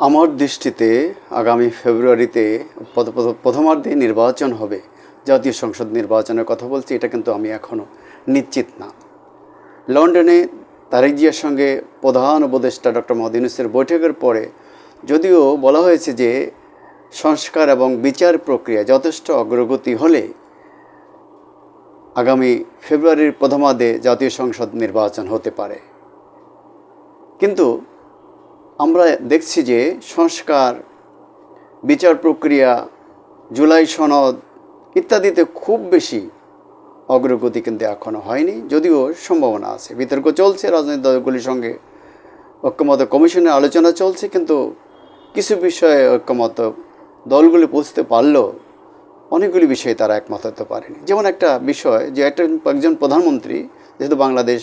আমার দৃষ্টিতে আগামী ফেব্রুয়ারিতে প্রথ- প্রথ- প্রথমার্ধে নির্বাচন হবে। জাতীয় সংসদ নির্বাচনের কথা বলছি, এটা কিন্তু আমি এখনও নিশ্চিত না। লন্ডনে তারেক জিয়ার সঙ্গে প্রধান উপদেষ্টা ডক্টর মোহাম্মদ বৈঠকের পরে যদিও বলা হয়েছে যে সংস্কার এবং বিচার প্রক্রিয়া যথেষ্ট অগ্রগতি হলে আগামী ফেব্রুয়ারির প্রথমার্ধে জাতীয় সংসদ নির্বাচন হতে পারে। কিন্তু আমরা দেখছি যে সংস্কার, বিচার প্রক্রিয়া, জুলাই সনদ ইত্যাদিতে খুব বেশি অগ্রগতি কিন্তু এখনও হয়নি, যদিও সম্ভাবনা আছে। বিতর্ক চলছে, রাজনৈতিক দলগুলির সঙ্গে ঐক্যমত কমিশনের আলোচনা চলছে, কিন্তু কিছু বিষয়ে ঐক্যমত দলগুলি পৌঁছতে পারলেও অনেকগুলি বিষয়ে তারা একমত হতে পারেনি। যেমন একটা বিষয় যে একটা একজন প্রধানমন্ত্রী, যেহেতু বাংলাদেশ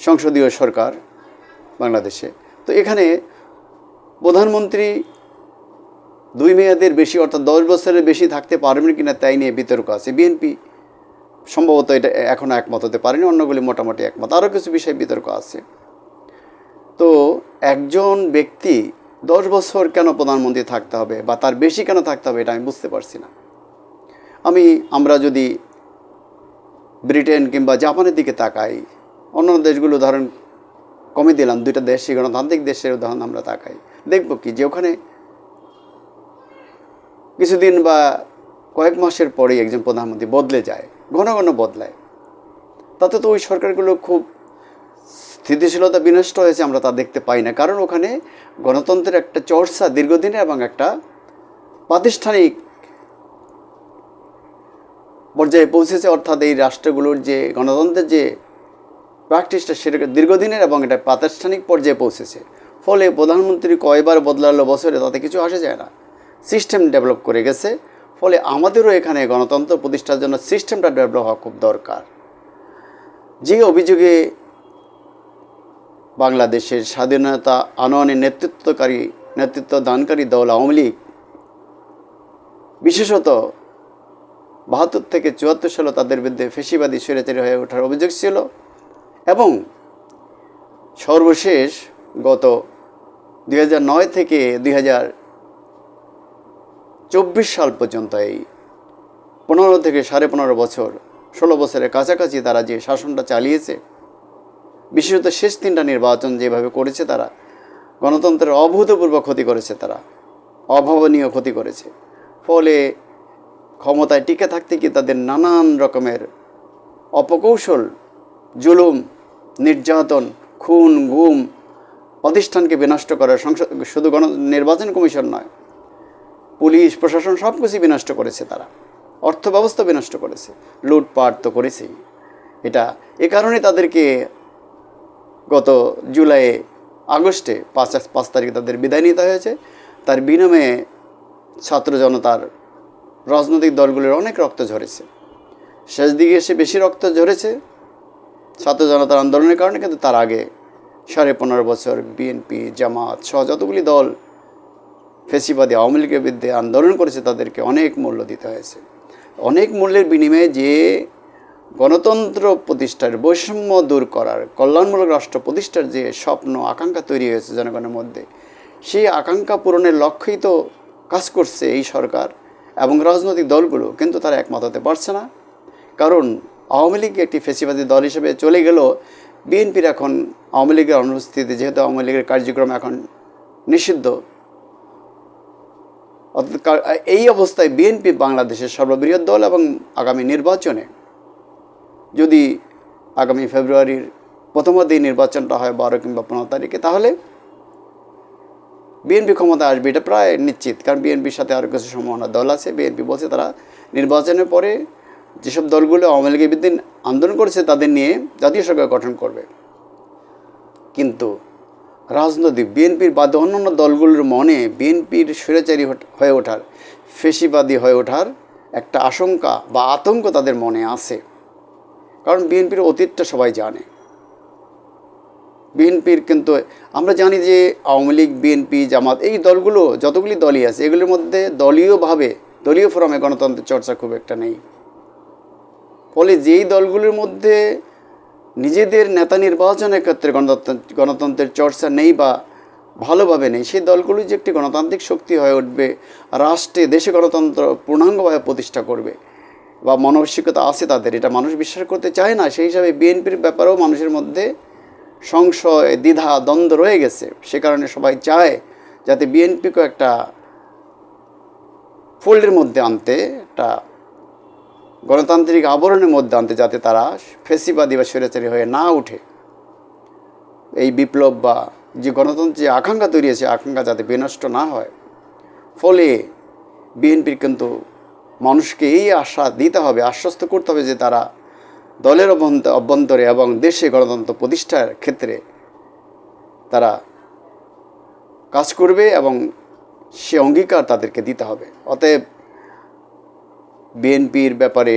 সংসদীয় সরকার বাংলাদেশে তো এখানে প্রধানমন্ত্রী দুই মেয়াদের বেশি, অর্থাৎ দশ বছরের বেশি থাকতে পারবেন কি না তাই নিয়ে বিতর্ক আছে। বিএনপি সম্ভবত এটা এখনও একমত হতে পারেনি, অন্যগুলি মোটামুটি একমত। আরও কিছু বিষয়ে বিতর্ক আছে। তো একজন ব্যক্তি দশ বছর কেন প্রধানমন্ত্রী থাকতে হবে বা তার বেশি কেন থাকতে হবে এটা আমি বুঝতে পারছি না। আমি, আমরা যদি ব্রিটেন কিংবা জাপানের দিকে তাকাই অন্য দেশগুলো ধরেন কমে দিলাম, দুইটা দেশই গণতান্ত্রিক দেশের উদাহরণ আমরা তাকাই। দেখব কি যে ওখানে কিছুদিন বা কয়েক মাসের পরেই একজন প্রধানমন্ত্রী বদলে যায়, ঘন ঘন বদলায়। তাতে তো ওই সরকারগুলো খুব স্থিতিশীলতা বিনষ্ট হয়েছে, আমরা তা দেখতে পাই না। কারণ ওখানে গণতন্ত্রের একটা চর্চা দীর্ঘদিনে এবং একটা প্রাতিষ্ঠানিক পর্যায়ে পৌঁছেছে, অর্থাৎ এই রাষ্ট্রগুলোর যে গণতন্ত্রের যে প্র্যাকটিসটা সেটা দীর্ঘদিনের এবং এটা প্রাতিষ্ঠানিক পর্যায়ে পৌঁছেছে। ফলে প্রধানমন্ত্রী কয়বার বদলালো বছরে তাতে কিছু আসে যায় না। সিস্টেম ডেভেলপ করে গেছে, ফলে আমাদেরও এখানে গণতন্ত্র প্রতিষ্ঠার জন্য সিস্টেমটা ডেভেলপ হওয়া খুব দরকার। যে অভিযোগে বাংলাদেশের স্বাধীনতা আনয়নের নেতৃত্বকারী নেতৃত্ব দানকারী দল আওয়ামী লীগ, বিশেষত বাহাত্তর থেকে চুয়াত্তর সালে তাদের বিরুদ্ধে ফেসিবাদী স্বৈরাচারী হয়ে ওঠার অভিযোগ ছিল। এবং সর্বশেষ গত দুই নয় থেকে দুই চব্বিশ সাল পর্যন্ত এই পনেরো থেকে সাড়ে পনেরো বছর, ষোলো বছরের কাছাকাছি তারা যে শাসনটা চালিয়েছে, বিশেষত শেষ তিনটা নির্বাচন যেভাবে করেছে তারা, গণতন্ত্রের অভূতপূর্ব ক্ষতি করেছে তারা, অভাবনীয় ক্ষতি করেছে। ফলে ক্ষমতায় টিকে থাকতে গিয়ে তাদের নানান রকমের অপকৌশল, জুলুম নির্যাতন, খুন, গুম প্রতিষ্ঠানকে বিনষ্ট করার সংসদ, শুধু গণ নির্বাচন কমিশন নয়, পুলিশ, প্রশাসন সব কিছুই বিনষ্ট করেছে তারা। অর্থ ব্যবস্থা বিনষ্ট করেছে। লুটপাট তো করেছেই। এটা এ কারণে তাদেরকে গত জুলাই, আগস্টে পাঁচ পাঁচ তারিখে তাদের বিদায় নিতে হয়েছে। তার বিনিময়ে ছাত্র জনতার রাজনৈতিক দলগুলির অনেক রক্ত ঝরেছে। শেষ দিকে এসে বেশি রক্ত ঝরেছে। ছাত্র জনতার আন্দোলনের কারণে কিন্তু তার আগে সাড়ে পনেরো বছর বিএনপি, জামাত সহ যতগুলি দল ফেসিবাদী আওয়ামী লীগের বিরুদ্ধে আন্দোলন করেছে, তাদেরকে অনেক মূল্য দিতে হয়েছে। অনেক মূল্যের বিনিময়ে যে গণতন্ত্র প্রতিষ্ঠার বৈষম্য দূর করার, কল্যাণমূলক রাষ্ট্র প্রতিষ্ঠার যে স্বপ্ন, আকাঙ্ক্ষা তৈরি হয়েছে জনগণের মধ্যে, সেই আকাঙ্ক্ষা পূরণের লক্ষ্যেই তো কাজ করছে এই সরকার এবং রাজনৈতিক দলগুলো, কিন্তু তারা একমত হতে পারছে না। কারণ আওয়ামী লীগ একটি ফেসিবাদী দল হিসেবে চলে গেলেও বিএনপির এখন আওয়ামী লীগের অনুপস্থিতি, যেহেতু আওয়ামী লীগের কার্যক্রম এখন নিষিদ্ধ এই অবস্থায় বিএনপি বাংলাদেশের সর্ববৃহৎ দল এবং আগামী নির্বাচনে যদি আগামী ফেব্রুয়ারির প্রথমার্ধে নির্বাচনটা হয় বারো কিংবা পনেরো তারিখে, তাহলে বিএনপি ক্ষমতা আসবে এটা প্রায় নিশ্চিত। কারণ বিএনপির সাথে আরও কিছু সম্ভাবনা দল আছে। বিএনপি বলছে তারা নির্বাচনের পরে যেসব দলগুলো আওয়ামী লীগের বিরুদ্ধে আন্দোলন করেছে তাদের নিয়ে জাতীয় সরকার গঠন করবে। কিন্তু রাজনৈতিক বিএনপির বাদে অন্যান্য দলগুলোর মনে বিএনপির স্বৈরাচারী হয়ে ওঠার, ফেসিবাদী হয়ে ওঠার একটা আশঙ্কা বা আতঙ্ক তাদের মনে আছে। কারণ বিএনপির অতীতটা সবাই জানে। বিএনপির কিন্তু আমরা জানি যে আওয়ামী লীগ, বিএনপি, জামাত এই দলগুলো যতগুলি দলই আছে এগুলির মধ্যে দলীয়ভাবে, দলীয় ফোরামে গণতন্ত্রের চর্চা খুব একটা নেই। ফলে যেই দলগুলির মধ্যে নিজেদের নেতা নির্বাচনের ক্ষেত্রে গণতন্ত্র গণতন্ত্রের চর্চা নেই বা ভালোভাবে নেই, সেই দলগুলি যে একটি গণতান্ত্রিক শক্তি হয়ে উঠবে, রাষ্ট্রে দেশে গণতন্ত্র পূর্ণাঙ্গভাবে প্রতিষ্ঠা করবে বা মানসিকতা আছে তাদের, এটা মানুষ বিশ্বাস করতে চায় না, সেই হিসাবে বিএনপির ব্যাপারেও মানুষের মধ্যে সংশয়, দ্বিধা, দ্বন্দ্ব রয়ে গেছে। সে কারণে সবাই চায় যাতে বিএনপিকেও একটা ফোল্ডের মধ্যে আনতে, একটা গণতান্ত্রিক আবরণের মধ্যে আনতে যাতে তারা ফেসিবাদী বা স্বৈরাচারী হয়ে না উঠে। এই বিপ্লব বা যে গণতন্ত্রের যে আকাঙ্ক্ষা তৈরি হয়েছে, আকাঙ্ক্ষা যাতে বিনষ্ট না হয়। ফলে বিএনপির কিন্তু মানুষকে এই আশা দিতে হবে, আশ্বস্ত করতে হবে যে তারা দলের অভ্যন্ত- অভ্যন্তরে এবং দেশে গণতন্ত্র প্রতিষ্ঠার ক্ষেত্রে তারা কাজ করবে এবং সে অঙ্গীকার তাদেরকে দিতে হবে। অতএব বিএনপির ব্যাপারে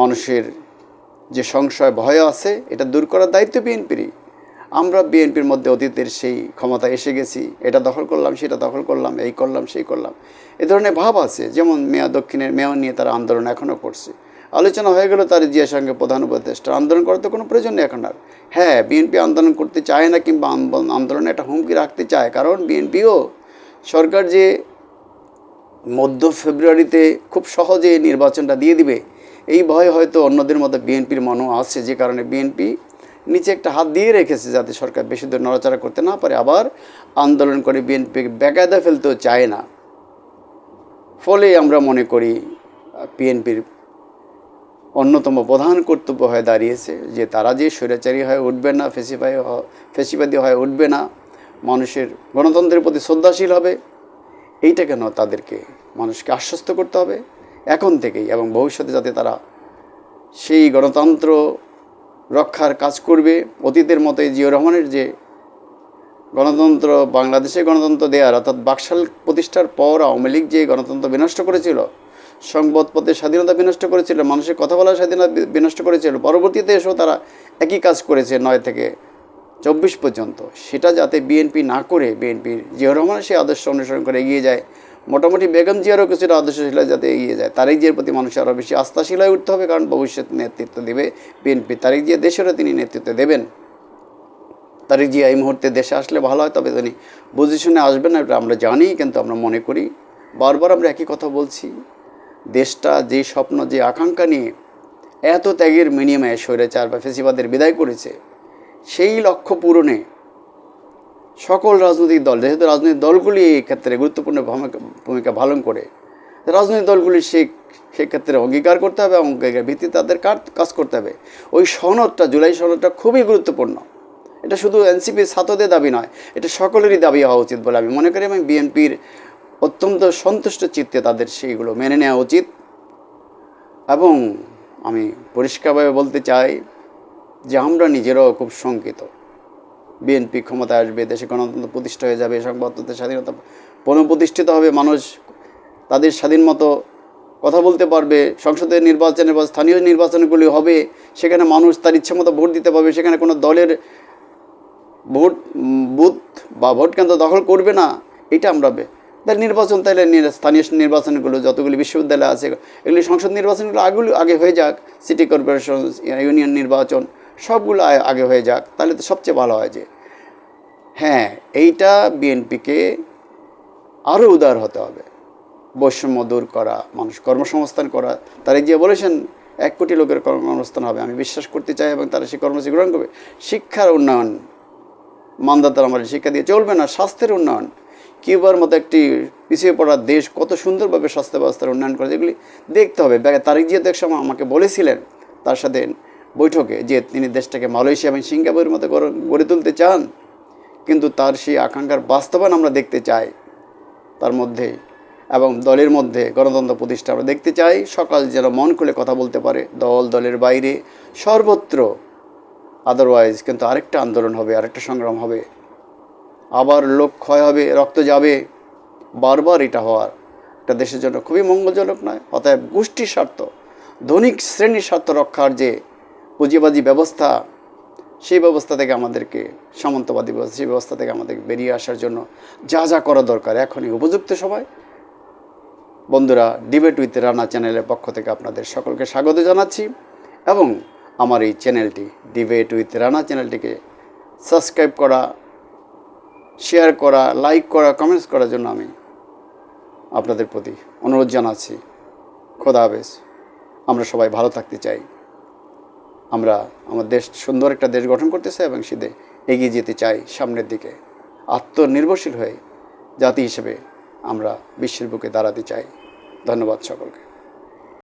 মানুষের যে সংশয়, ভয় আছে, এটা দূর করার দায়িত্ব বিএনপিরই। আমরা বিএনপির মধ্যে অতীতের সেই ক্ষমতা এসে গেছি, এটা দখল করলাম, সেটা দখল করলাম, এই করলাম, সেই করলাম। এ ধরনের ভাব আছে, যেমন মেয়া দক্ষিণের মেয়র নিয়ে তারা আন্দোলন এখনও করছে। আলোচনা হয়ে গেল তার জিয়ার সঙ্গে প্রধান উপদেষ্টা, আন্দোলন করার তো কোনো প্রয়োজন নেই এখন আর। হ্যাঁ বিএনপি আন্দোলন করতে চায় না কিংবা আন্দোলনে একটা হুমকি রাখতে চায়, কারণ বিএনপিও সরকার যে মধ্য ফেব্রুয়ারিতে খুব সহজে নির্বাচনটা দিয়ে দিবে। এই ভয় হয়তো অন্যদের মতো বিএনপির মনও আসছে যে কারণে বিএনপি নিচে একটা হাত দিয়ে রেখেছে যাতে সরকার বেশি দূর নড়াচড়া করতে না পারে। আবার আন্দোলন করে বিএনপি বেকায়দা ফেলতেও চায় না। ফলে আমরা মনে করি, বিএনপির অন্যতম প্রধান কর্তব্য হয়ে দাঁড়িয়েছে যে তারা যে স্বৈরাচারী হয়ে উঠবে না, ফেসিফাই ফেসিবাদী হয়ে উঠবে না, মানুষের গণতন্ত্রের প্রতি শ্রদ্ধাশীল হবে। এইটা কেন তাদেরকে মানুষকে আশ্বস্ত করতে হবে? এখন থেকেই এবং ভবিষ্যতে যাতে তারা সেই গণতন্ত্র রক্ষার কাজ করবে, অতীতের মতো এই জিয়র রহমানের যে গণতন্ত্র বাংলাদেশে গণতন্ত্র দেওয়ার অর্থাৎ বাকশাল প্রতিষ্ঠার পর আওয়ামী লীগ যে গণতন্ত্র বিনষ্ট করেছিল, সংবাদপত্রের স্বাধীনতা বিনষ্ট করেছিল, মানুষের কথা বলার স্বাধীনতা বিনষ্ট করেছিল, পরবর্তীতে এসেও তারা একই কাজ করেছে নয় থেকে চব্বিশ পর্যন্ত। সেটা যাতে বিএনপি না করে, বিএনপির জিয়া রহমান সেই আদর্শ অনুসরণ করে এগিয়ে যায়, মোটামুটি বেগম জিয়ারও কিছুটা আদর্শশীল যাতে এগিয়ে যায়, তারেক জিয়ার প্রতি মানুষ আরও বেশি আস্থাশীল হয়ে উঠতে হবে, কারণ ভবিষ্যৎ নেতৃত্ব দেবে বিএনপি। তারেক জিয়া দেশেরও তিনি নেতৃত্ব দেবেন। তারেক জিয়া এই মুহূর্তে দেশে আসলে ভালো হয়, তবে তিনি বুঝে শুনে আসবেন না আমরা জানি, কিন্তু আমরা মনে করি। বারবার আমরা একই কথা বলছি, দেশটা যে স্বপ্ন, যে আকাঙ্ক্ষা নিয়ে এত ত্যাগের মিনিমায় স্বৈরাচার বা ফেসিবাদের বিদায় করেছে সেই লক্ষ্য পূরণে সকল রাজনৈতিক দল, যেহেতু রাজনৈতিক দলগুলি এই ক্ষেত্রে গুরুত্বপূর্ণ ভূমিকা- পালন করে, রাজনৈতিক দলগুলি সে সেক্ষেত্রে অঙ্গীকার করতে হবে এবং অঙ্গীকার ভিত্তিতে তাদের কাজ- করতে হবে। ওই সনদটা, জুলাই সনদটা খুবই গুরুত্বপূর্ণ। এটা শুধু এনসিপির ছাত্রদের দাবি নয়, এটা সকলেরই দাবি হওয়া উচিত বলে আমি মনে করি এবং বিএনপির অত্যন্ত সন্তুষ্ট চিত্তে তাদের সেইগুলো মেনে নেওয়া উচিত। এবং আমি পরিষ্কারভাবে বলতে চাই যে আমরা নিজেরাও খুব শঙ্কিত। বিএনপি ক্ষমতায় আসবে, দেশে গণতন্ত্র প্রতিষ্ঠা হয়ে যাবে, সংবাদপত্রের স্বাধীনতা পুনঃপ্রতিষ্ঠিত হবে, মানুষ তাদের স্বাধীন মতো কথা বলতে পারবে, সংসদের নির্বাচনে বা স্থানীয় নির্বাচনগুলি হবে, সেখানে মানুষ তার ইচ্ছে মতো ভোট দিতে পারবে, সেখানে কোনো দলের ভোট, বুথ বা ভোট কেন্দ্র দখল করবে না, এটা আমরা তাহলে নির্বাচন তাহলে স্থানীয় নির্বাচনগুলো যতগুলি বিশ্ববিদ্যালয় আছে, এগুলি সংসদ নির্বাচনগুলো আগুলো আগে হয়ে যাক, সিটি কর্পোরেশন, ইউনিয়ন নির্বাচন সবগুলো আগে হয়ে যাক, তাহলে তো সবচেয়ে ভালো হয় যে হ্যাঁ এইটা বিএনপিকে আরও উদার হতে হবে। বৈষম্য দূর করা, মানুষ কর্মসংস্থান করা, তারা যে বলেছেন, এক কোটি লোকের কর্মসংস্থান হবে। আমি বিশ্বাস করতে চাই এবং তারা সেই কর্মসূচি গ্রহণ করবে। শিক্ষার উন্নয়ন, মানদাতার আমাদের শিক্ষা দিয়ে চলবে না, স্বাস্থ্যের উন্নয়ন। কিউবার মতো একটি পিছিয়ে পড়া দেশ কত সুন্দরভাবে স্বাস্থ্য ব্যবস্থার উন্নয়ন করে যেগুলি দেখতে হবে। তারিক জিয়া এক সময় আমাকে বলেছিলেন, তার সাথে বৈঠকে যে তিনি দেশটাকে মালয়েশিয়া এবং সিঙ্গাপুরের মতো গড়ে- তুলতে চান, কিন্তু তার সেই আকাঙ্ক্ষার বাস্তবায়ন আমরা দেখতে চাই। তার মধ্যে এবং দলের মধ্যে গণতন্ত্র প্রতিষ্ঠা আমরা দেখতে চাই। সকাল যেন মন খুলে কথা বলতে পারে। দল, দলের বাইরে সর্বত্র আদারওয়াইজ কিন্তু আরেকটা আন্দোলন হবে, আরেকটা সংগ্রাম হবে। আবার লোক ক্ষয় হবে, রক্ত যাবে। বারবার এটা হওয়ার। একটা দেশের জন্য খুবই মঙ্গলজনক নয়, অতএব গোষ্ঠীর স্বার্থ, ধনিক শ্রেণির স্বার্থ রক্ষার যে পুঁজিবাদী ব্যবস্থা, সেই ব্যবস্থা থেকে আমাদেরকে সামন্তবাদী ব্যবস্থা, সেই ব্যবস্থা থেকে আমাদেরকে বেরিয়ে আসার জন্য যা যা করা দরকার এখনই উপযুক্ত সময় বন্ধুরা ডিবেট উইথ রানা চ্যানেলের পক্ষ থেকে আপনাদের সকলকে স্বাগত জানাচ্ছি এবং আমার এই চ্যানেলটি ডিবেট উইথ রানা চ্যানেলটিকে সাবস্ক্রাইব করা শেয়ার করা লাইক করা কমেন্টস করার জন্য আমি আপনাদের প্রতি অনুরোধ জানাচ্ছি। খোদা হাফেজ। আমরা সবাই ভালো থাকতে চাই। আমরা আমার দেশ সুন্দর একটা দেশ গঠন করতে চাই এবং সেদে এগিয়ে যেতে চাই সামনের দিকে। আত্মনির্ভরশীল হয়ে জাতি হিসেবে আমরা বিশ্বের বুকে দাঁড়াতে চাই। ধন্যবাদ সকলকে।